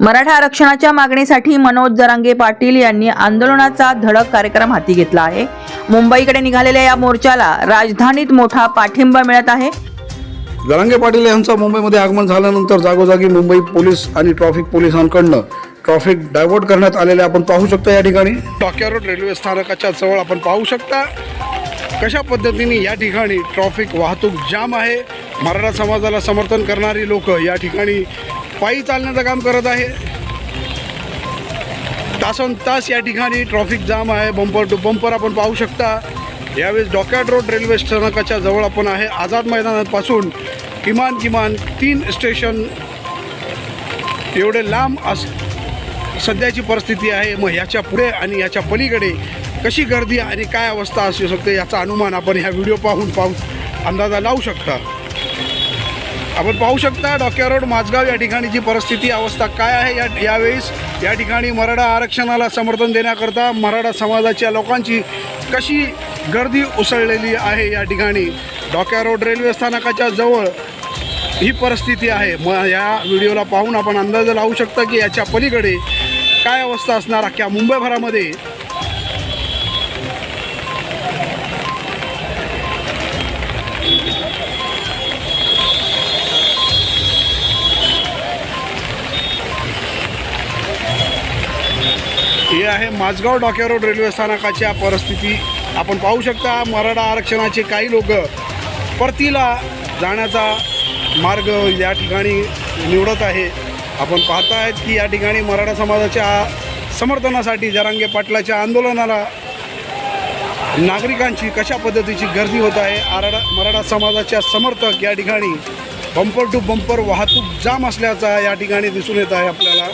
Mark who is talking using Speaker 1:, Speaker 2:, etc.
Speaker 1: मराठा आरक्षणाच्या मागणीसाठी मनोज जरांगे पाटील यांनी आंदोलनाचा धडक कार्यक्रम हाती घेतला आहे. मुंबईकडे निघालेल्या या मोर्चाला राजधानीत मोठा पाठिंबा मिळत आहे.
Speaker 2: जरांगे पाटील यांचं मुंबईमध्ये आगमन झाल्यानंतर जागोजागी मुंबई पोलीस आणि ट्रॅफिक पोलिसांकडनं ट्रॅफिक डायव्हर्ट करण्यात आलेले आपण पाहू शकता या ठिकाणी. टॉक्या रोड रेल्वे स्थानकाच्या जवळ आपण पाहू शकता. कशा पद्धतीने या ठिकाणी ट्रॅफिक वाहतूक जाम आहे? मराठा समाजाला समर्थन करणारी लोक या ठिकाणी पायी चालण्याचं काम करत आहे. तासन तास या ठिकाणी ट्रॉफिक जाम आहे. बंपर टू बंपर आपण पाहू शकता. यावेळेस डॉकॅट रोड रेल्वे स्थानकाच्या जवळ आपण आहे. आझाद मैदानापासून किमान किमान तीन स्टेशन एवढे लांब अस सध्याची परिस्थिती आहे. मग ह्याच्या पुढे आणि ह्याच्या पलीकडे कशी गर्दी आणि काय अवस्था असू शकते याचा अनुमान आपण ह्या व्हिडिओ पाहून पाहू अंदाजा लावू शकता. आपण पाहू शकता डॉक्या रोड माझगाव या ठिकाणीची परिस्थिती अवस्था काय आहे या यावेळेस या ठिकाणी मराठा आरक्षणाला समर्थन देण्याकरता मराठा समाजाच्या लोकांची कशी गर्दी उसळलेली आहे या ठिकाणी? डॉक्या रोड रेल्वे स्थानकाच्या जवळ ही परिस्थिती आहे. मग या व्हिडिओला पाहून आपण अंदाज लावू शकता की याच्या पलीकडे काय अवस्था असणार अख्ख्या मुंबईभरामध्ये? हे आहे माझगाव डॉक्या रोड रेल्वे स्थानकाच्या परिस्थिती. आपण पाहू शकता मराठा आरक्षणाचे काही लोक परतीला जाण्याचा मार्ग या ठिकाणी निवडत आहे. आपण पाहतायत की या ठिकाणी मराठा समाजाच्या समर्थनासाठी जरांगे पाटलाच्या आंदोलनाला नागरिकांची कशा पद्धतीची गर्दी होत आहे? आराडा मराठा समाजाच्या समर्थक या ठिकाणी बंपर टू बंपर वाहतूक जाम असल्याचा या ठिकाणी दिसून येत आहे आपल्याला.